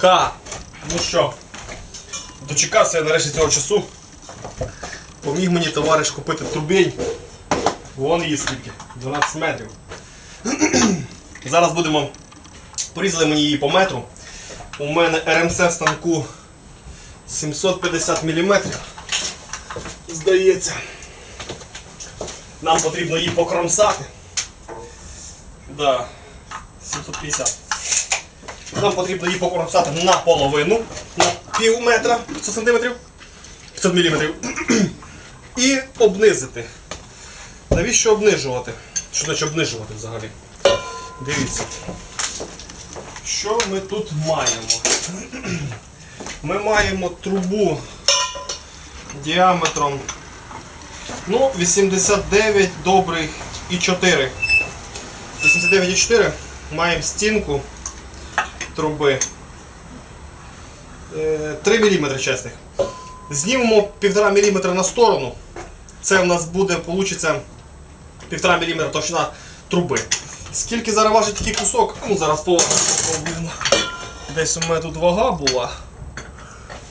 Ха! Ну що, дочекався я нарешті цього часу. Поміг мені товариш купити трубень. Вон її скільки. 12 метрів. Зараз будемо. Порізали мені її по метру. У мене РМЦ в станку 750 мм. Здається. Нам потрібно її покромсати. Да. 750. Нам потрібно її покромсати наполовину, на пів метра, 500 сантиметрів, 500 міліметрів. І обнизити. Навіщо обнижувати? Що значить обнижувати взагалі? Дивіться. Що ми тут маємо? Ми маємо трубу діаметром ну, 89 добрих і 4. 89,4 маємо стінку труби. Е, 3 мм чесних. Знімемо 1,5 мм на сторону. Це в нас буде, вийде 1,5 мм товщина труби. Скільки зараз важить такий кусок? Ну, зараз попробуємо. Десь у мене тут вага була.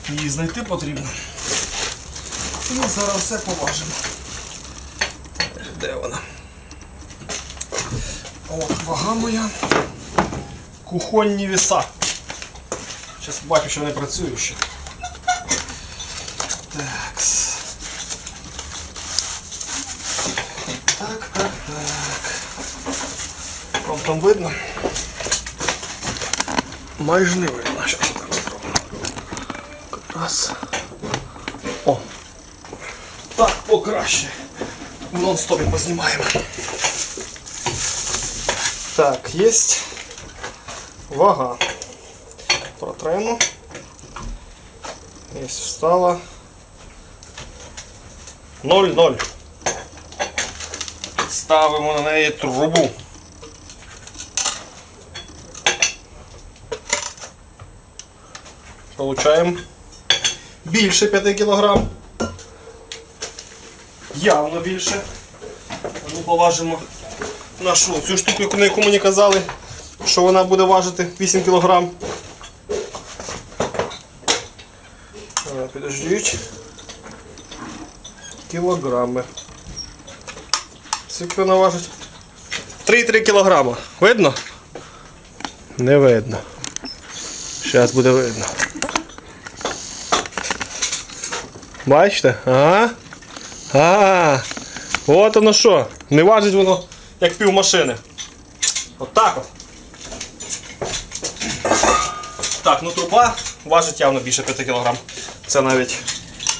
Її знайти потрібно. Ну, зараз все поважимо. Де вона? От вага моя. Кухонні віса. Зараз бачу, що вони працюють ще. Так. Так, так, так. Вам там видно? Майже не видно. Зараз так зробимо. Раз. О. Так, покраще. В нон-стопі познімаємо. Так, є Вага. Протремо. Є встала. 0,0. Ставимо на неї трубу. Получаємо більше 5 кг. Явно більше. Ну, поважимо нашу цю штуку, на яку мені казали, що вона буде важити 8 кг. Підождіть. Кілограми. Скільки вона важить? 3,3 кілограма. Видно? Не видно. Зараз буде видно. Бачите? Ага. А, от воно що. Не важить воно як пів машини. От так от. Так, ну труба важить явно більше 5 кг. Це навіть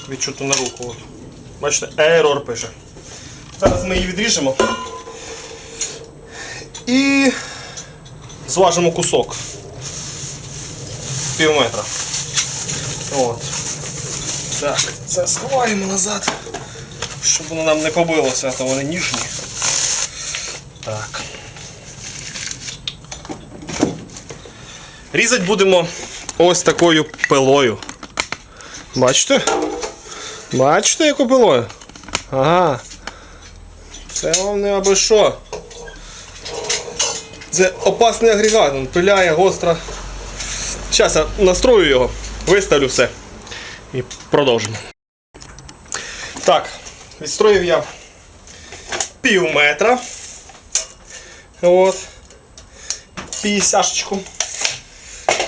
відчутно на руку. Бачите, ерор пише. Зараз ми її відріжемо. І зважимо кусок. Пів метра. От. Так, це сховаємо назад, щоб воно нам не побилося, а то вони ніжні. Так. Різати будемо ось такою пилою. Бачите? Бачите, яку пилою? Ага. Це вам не аби що. Це опасний агрегат, він пиляє гостро. Зараз я настрою його, виставлю все і продовжимо. Так, відстроїв я пів метра. От. Пісяшечку.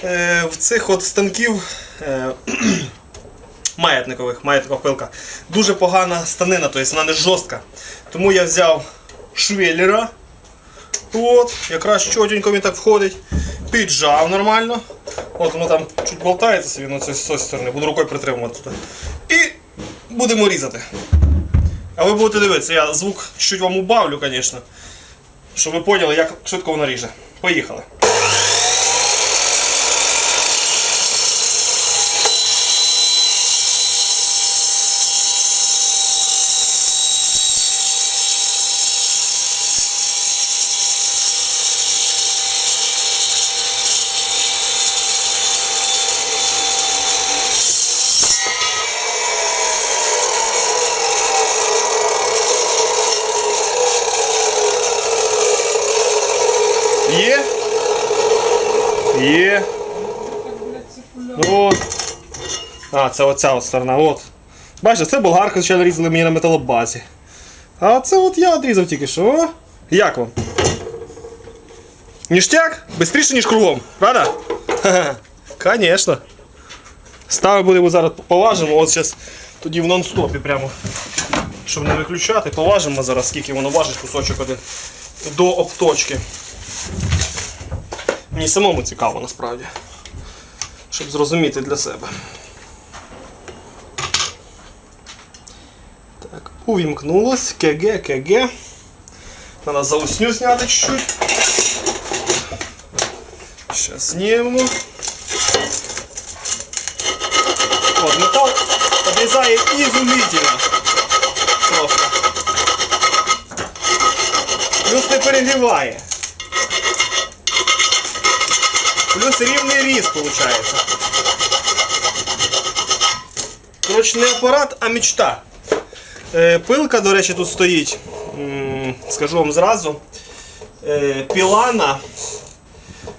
Е, в цих от станків е, маятникових, маятникова пилка. Дуже погана станина, тобто вона не жорстка. Тому я взяв швеллера. От, якраз чотенько він так входить. Піджав нормально. От воно там чуть болтається собі ну, це з цієї сторони, буду рукою притримувати. І будемо різати. А ви будете дивитися, я звук чуть вам убавлю, звісно. Щоб ви поняли, як швидко воно ріже. Поїхали. Є? Є. От. Це оця от сторона. От. Бачите, це болгарка, звичайно, різали мені на металобазі. А це от я одрізав тільки що. О, Як вам? Ніштяк? Бистріше, ніж кругом, правда? Ха-ха. Конечно. Стави будемо зараз поважимо, от зараз тоді в нон-стопі прямо. Щоб не виключати, поважимо зараз, скільки воно важить кусочок один до обточки. Мені самому цікаво насправді. Щоб зрозуміти для себе. увімкнулось. КГ, КГ. Треба заусню зняти чуть-чуть. Сейчас знімемо. От, метал обрізає ізумительно. Просто. Плюс не перегріває. Плюс рівний різ виходить. Коротше, не апарат, а мечта. Е, пилка, до речі, тут стоїть. Скажу вам зразу. Е, Пілана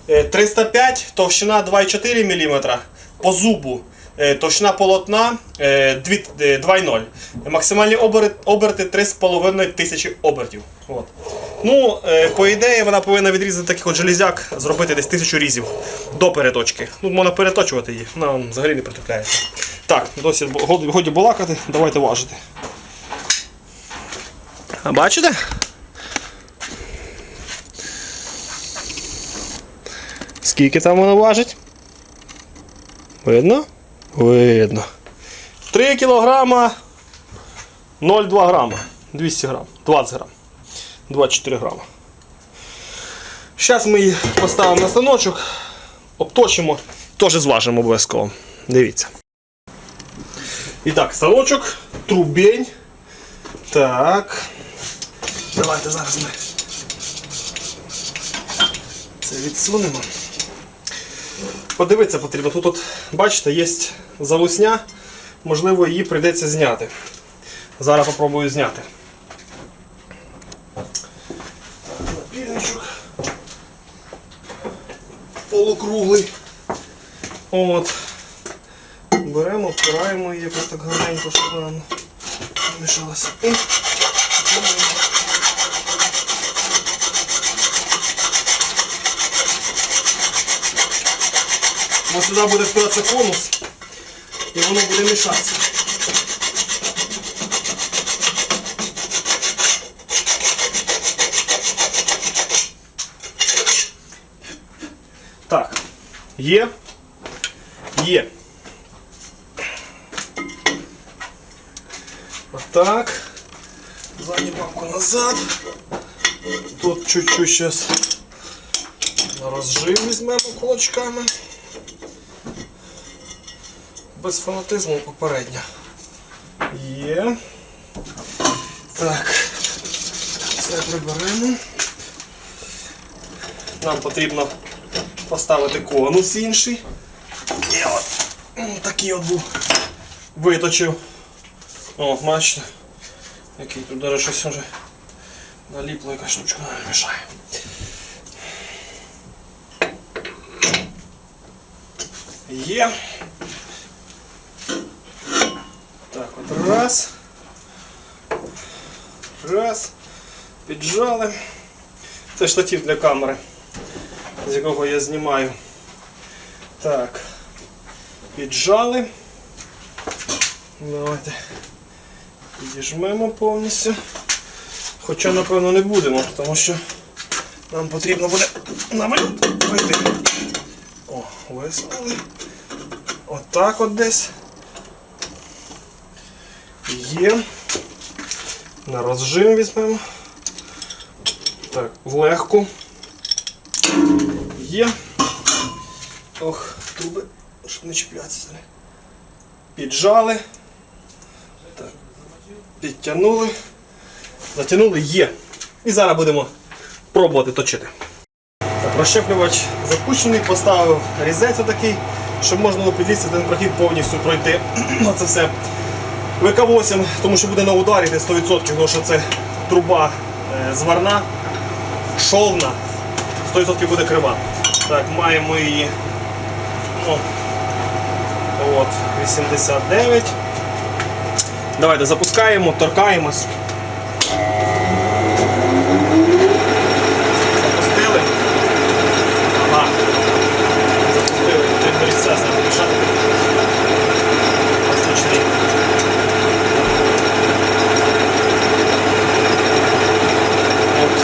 е, 305, товщина 2,4 мм по зубу. е, Товщина полотна е, дві- е, 2,0. Максимальні оберти, оберти 3,5 тисячі обертів. От. Ну, е, по ідеї, вона повинна відрізати таких от железяк, зробити десь тисячу різів до переточки. Ну, можна переточувати її, вона взагалі не притупляється. Так, досі годі балакати, давайте важити. А бачите? Скільки там воно важить? Видно? Видно. 3 кілограма 0,2 грама. 200 грам. 20 грам. 24 грама. Зараз ми її поставимо на станочок, обточимо, теж зважимо обов'язково. Дивіться. І так, станочок, трубень. Так. Давайте зараз ми це відсунемо. Подивитися потрібно. Тут, от, бачите, є залусня, можливо, її прийдеться зняти. Зараз попробую зняти. Напільничок. Полукруглий. От. Беремо, втираємо її якось так гарненько, щоб вона не мішалася. І сюди буде впиратися конус, і воно буде мішатися. Так, є. Є. Отак. Задню бабку назад. Тут чуть-чуть сейчас на розжив візьмемо кулачками. Без фанатизму попередньо. Є. Так. Це приберемо. Нам потрібно поставити конус інший. І от такий от був виточив. О, бачите, який тут даже щось вже наліпло, якась штучка мішає. Є. Так, от раз. Раз. Піджали. Це штатив для камери, з якого я знімаю. Так. Піджали. Давайте підіжмемо повністю. Хоча, напевно, не будемо, тому що нам потрібно буде намити. О, висунули. Отак от десь. Є. На розжим візьмемо. Так, в легку. Є. Ох, труби, щоб не чіплятися. Піджали. Так. Підтягнули. Затягнули є. І зараз будемо пробувати точити. Так, Розщеплювач запущений, поставив різець отакий, щоб можна було підлізти прохід повністю пройти. Це все ВК-8, тому що буде на ударі десь 100%, тому що це труба е, зварна, шовна, 100% буде крива. Так, маємо її. О, от 89. Давайте запускаємо, торкаємось. Запустили. Ага. Запустили. Потрібно різця запишати. Послушний. От.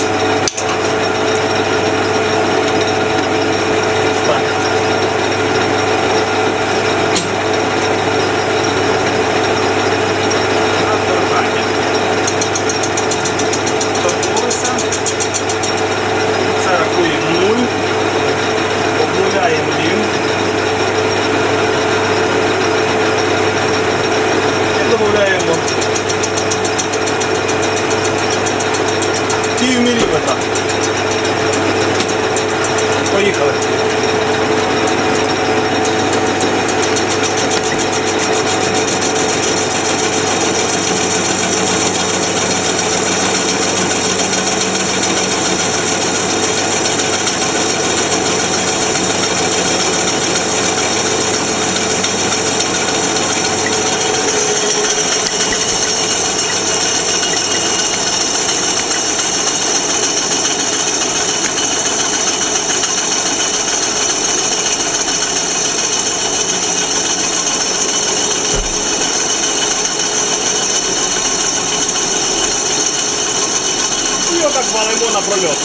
Так. Торкання. Торкнулися. Це рахуємо 0. Обнуляємо рівень. І додаємо пів міліметра. Поїхали. І отак валимо на прольот.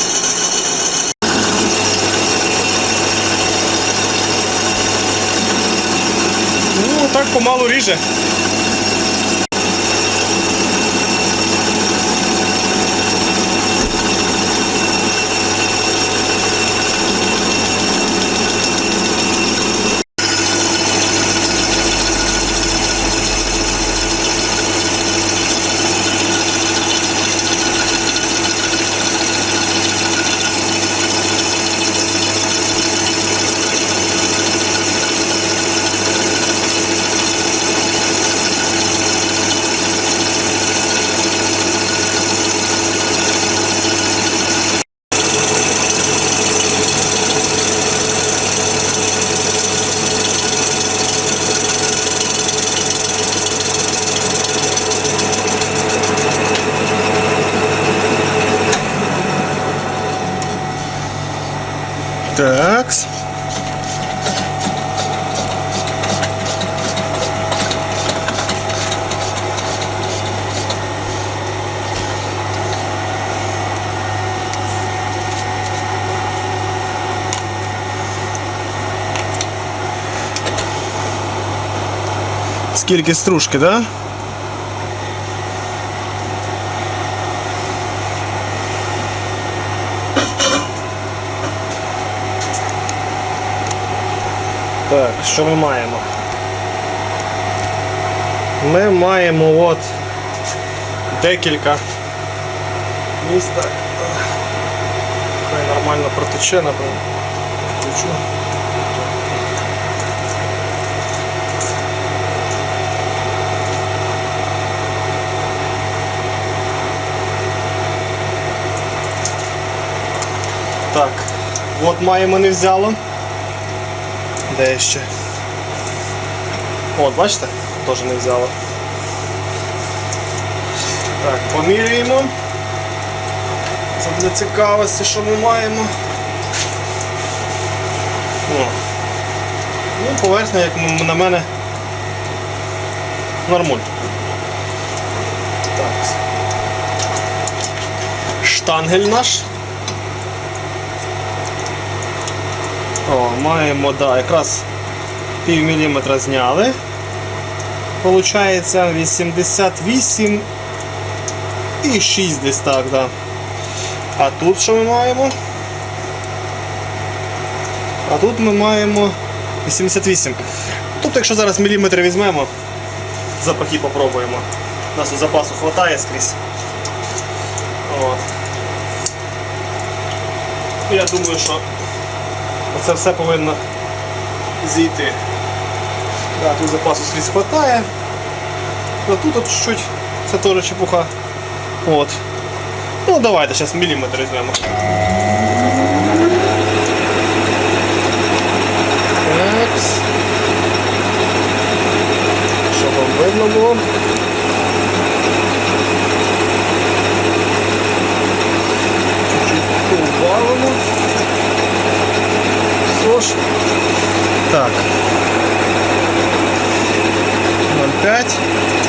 Ну, так помалу ріже. Такс. Скільки стружки, да? Так, що ми маємо? Ми маємо от декілька місць. Так. Хай нормально протече, напевно. Включу. Так, от маємо не взяло. Де ще? От, бачите? Теж не взяло. Так, поміряємо. Це для цікавості, що ми маємо. О. Ну, поверхня, як на мене, нормуль. Так. Штангель наш. О, маємо, да, якраз пів міліметра зняли. Получається 88 і 6 десь так, да. А тут що ми маємо? А тут ми маємо 88. Тобто, якщо зараз міліметри візьмемо, запахи попробуємо. У нас тут запасу вистачає скрізь. От. Я думаю, що Оце все повинно зійти. Да, Тут запасу слід хватає. А тут от чуть це теж чепуха. От. Ну давайте зараз міліметр візьмемо. Щоб вам видно було. Чуть-чуть повалимо хорош. Так. 0,5.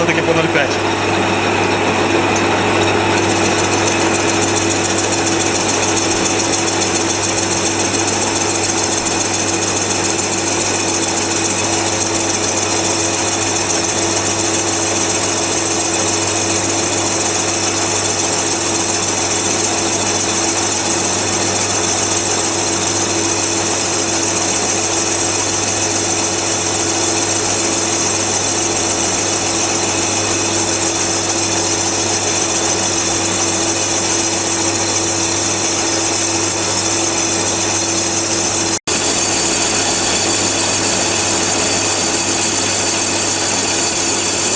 Будемо знімати все-таки по 0,5.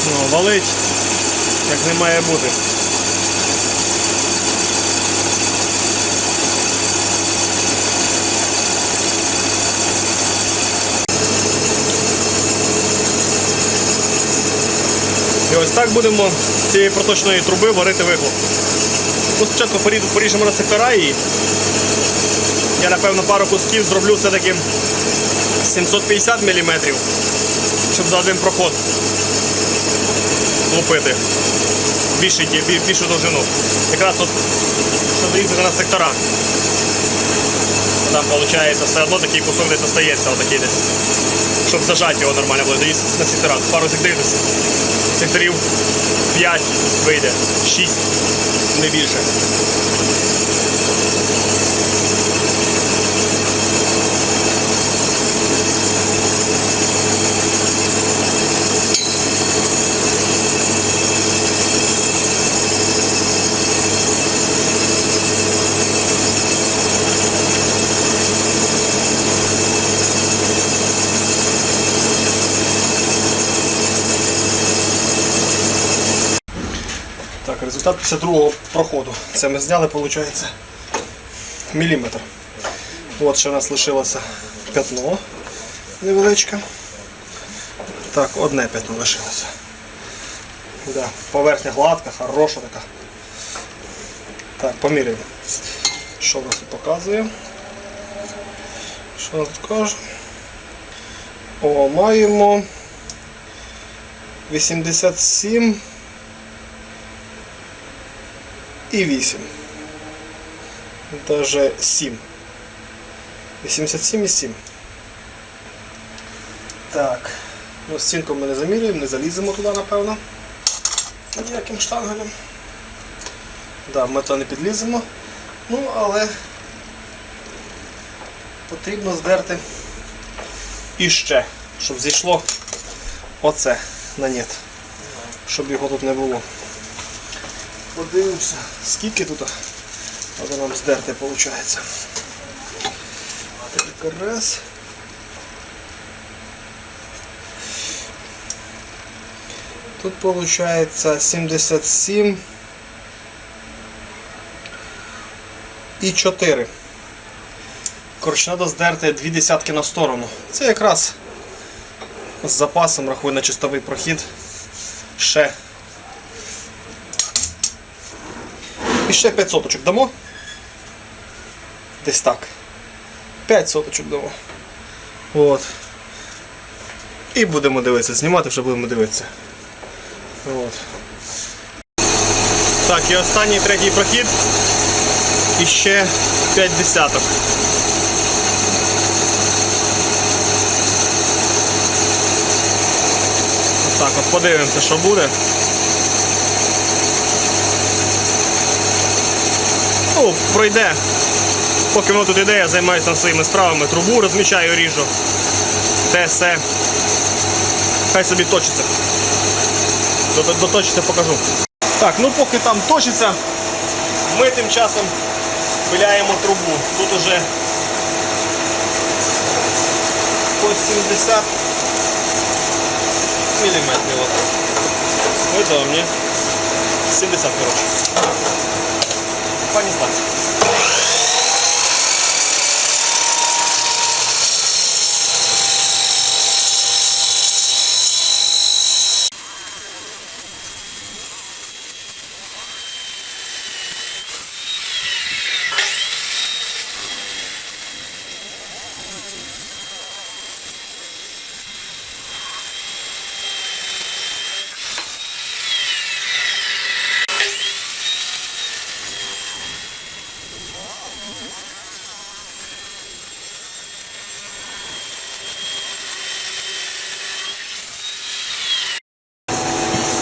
Ну, валить, як не має бути. І ось так будемо з цієї проточної труби варити вихлоп. Ну, спочатку поріжемо на сектора і я напевно пару кусків зроблю все-таки 750 мм, щоб за один проход лупити більшу, більшу довжину. Якраз тут, різати на секторах. Там виходить все одно такий кусок десь остається, отакий десь. Щоб зажати його нормально було. дивіться на секторах. Пару секторів. Секторів 5 вийде, 6, не більше. Так, результат після другого проходу. Це ми зняли, виходить, міліметр. От ще у нас лишилося п'ятно невеличке. Так, одне п'ятно лишилося. Да, поверхня гладка, хороша така. Так, поміряємо. Що в нас тут показує? Що нас тут каже? О, маємо 87 і 8. Даже 7. 87 і 7. Так. Ну, стінку ми не замірюємо, не заліземо туди, напевно. Ніяким штангелем. Да, ми то не підліземо. Ну, але потрібно здерти іще, щоб зійшло оце на нет. Щоб його тут не було. Подивимося, скільки тут треба нам здерти, виходить. Так, раз. Тут виходить 77 і 4. Коротше, треба здерти дві десятки на сторону. Це якраз з запасом рахує на чистовий прохід. Ще І ще 5 соточок дамо. Десь так. 5 соточок дамо. От. І будемо дивитися. Знімати вже будемо дивитися. От. Так, і останній третій прохід. І ще 5 десяток. Так, от подивимося, що буде. Ну, пройде. Поки воно тут іде, я займаюся своїми справами. Трубу розмічаю, ріжу. Те все. Хай собі точиться. Доточиться покажу. Так, ну поки там точиться, Ми тим часом пиляємо трубу. Тут уже по 70 міліметрів. от. Видав, 70, коротше. Пані станція.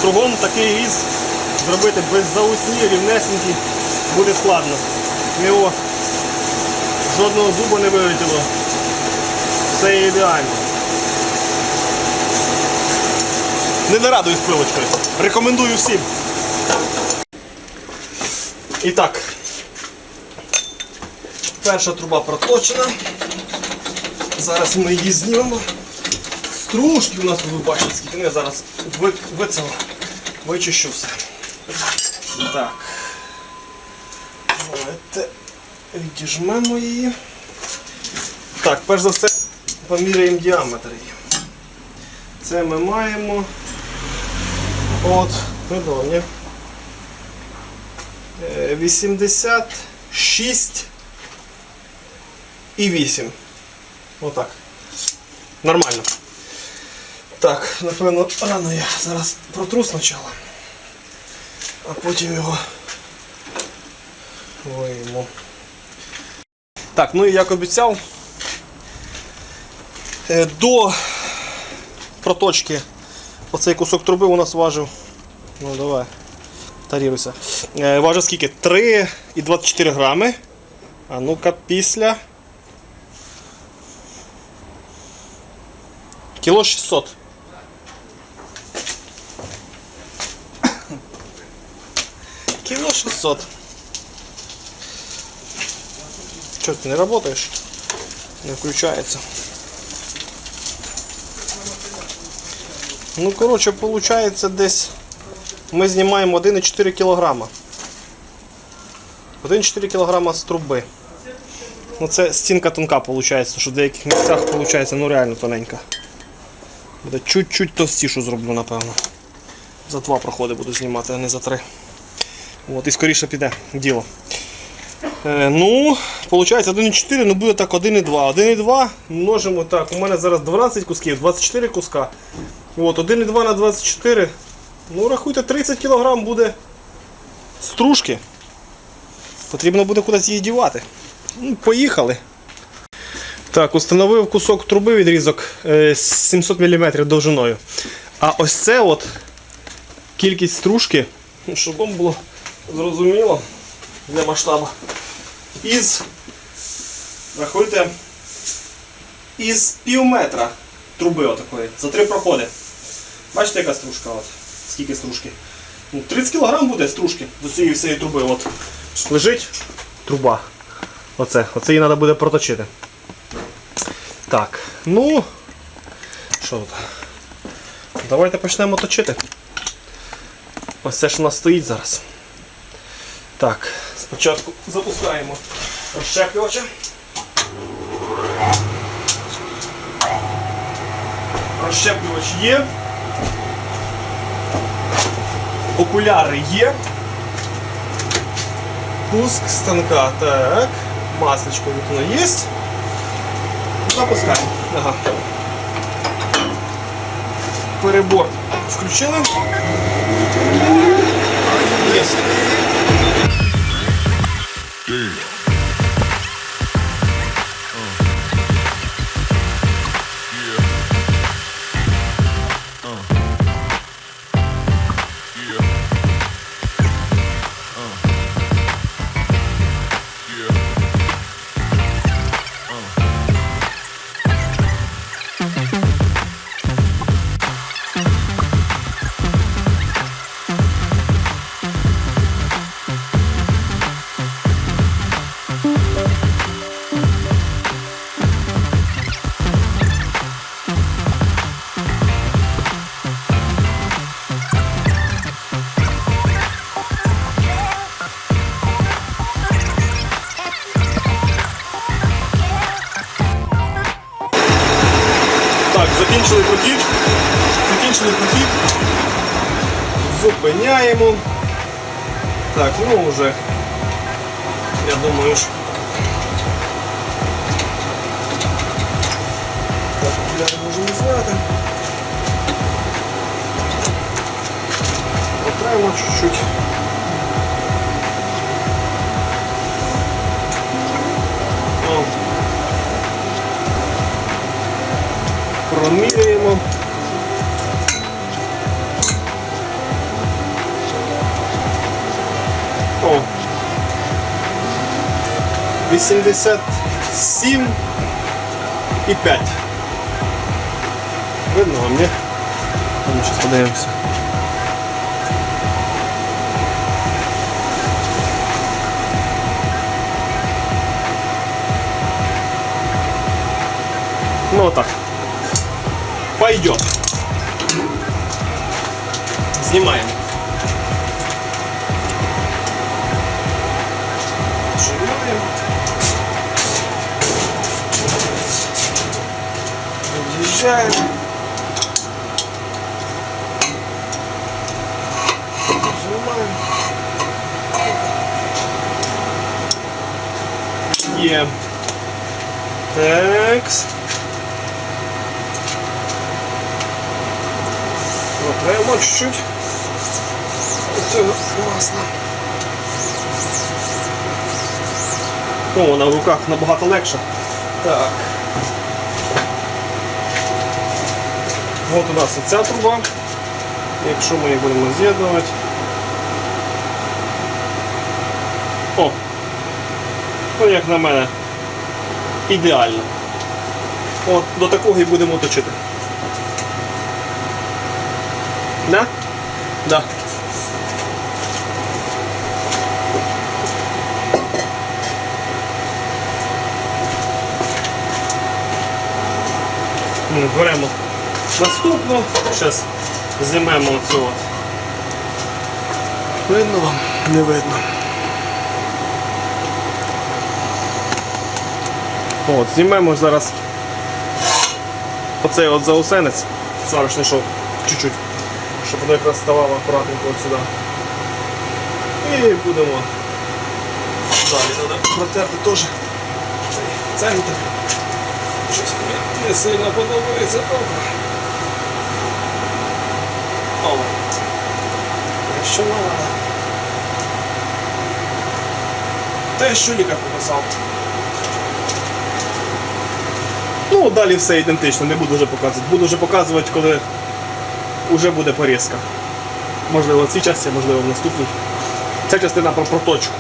Кругом такий різ зробити без заусні, рівнесенький, буде складно. В нього жодного зуба не вилетіло. Все є ідеально. Не нарадую з пилочкою. Рекомендую всім. І так. Перша труба проточена. Зараз ми її знімемо. Стружки у нас ви бачите, скільки я зараз ви, вицело, вичищу все. Так. Давайте відіжмемо її. Так, перш за все поміряємо діаметр її. Це ми маємо от, видно, ні? Е, 86 і 8. Отак. Нормально. Так, напевно, рано я зараз протру спочатку, а потім його вийму. Так, ну і як обіцяв, е, до проточки оцей кусок труби у нас важив. Ну давай, таріруйся. Е, Важив скільки? 3,24 грами. А ну-ка після. Кіло 600. Кило 600. Что, ты не работаешь? Не включается. Ну, короче, получается десь ми знімаємо 1,4 кг. 1,4 кг з труби. Ну це стінка тонка виходить, що в деяких місцях виходить ну реально тоненька. Буде чуть-чуть товстішу зроблю, напевно. За два проходи буду знімати, а не за три. От, і скоріше піде діло. Е, ну, виходить 1,4, ну буде так 1,2. 1,2 множимо так. У мене зараз 12 кусків, 24 куска. От, 1,2 на 24. Ну, рахуйте, 30 кг буде стружки. Потрібно буде кудись її дівати. Ну, Поїхали. Так, установив кусок труби відрізок е, 700 мм довжиною. А ось це от кількість стружки, щоб вам було зрозуміло для масштабу. Із, рахуйте, із пів метра труби отакої, за три проходи. Бачите, яка стружка? От, скільки стружки? Ну, 30 кг буде стружки до цієї всієї труби. От, лежить труба. Оце, оце її треба буде проточити. Так, ну, що тут? Давайте почнемо точити. Ось це ж у нас стоїть зараз. Так, спочатку запускаємо розщеплювача. Розщеплювач є. Окуляри є. Пуск станка. Так. Масличко вікно є. Запускаємо. Ага. Перебор включили. Є. Damn. Так, ну вже. Я думаю, що. Так, окуляри можемо зняти. Потремо чуть-чуть. О. Проміряємо. 87 і 5. Видно вам, ні? Ну, зараз подивимося. Ну так. Пойдет. Снимаем. Разъезжаем. Зажимаем. Е. Такс. Протраємо чуть-чуть. Цього масла. Ну, вона в руках набагато легша. Так. От у нас і ця труба. Якщо ми її будемо з'єднувати. О! Ну, як на мене, ідеально. От до такого і будемо точити. Да? Да. Беремо наступну, зараз знімемо оцю от. Видно вам? Не видно. От, знімемо зараз оцей от заусенець, сварочний шов, чуть-чуть, щоб воно якраз ставало акуратненько от сюди. І будемо далі треба протерти теж цей центр. Щось мені не сильно подобається. О. О. Що надо. Те, що лікар прописав. Ну, далі все ідентично, не буду вже показувати. Буду вже показувати, коли вже буде порізка. Можливо, в цій частині, можливо, в наступній. Ця частина про проточку.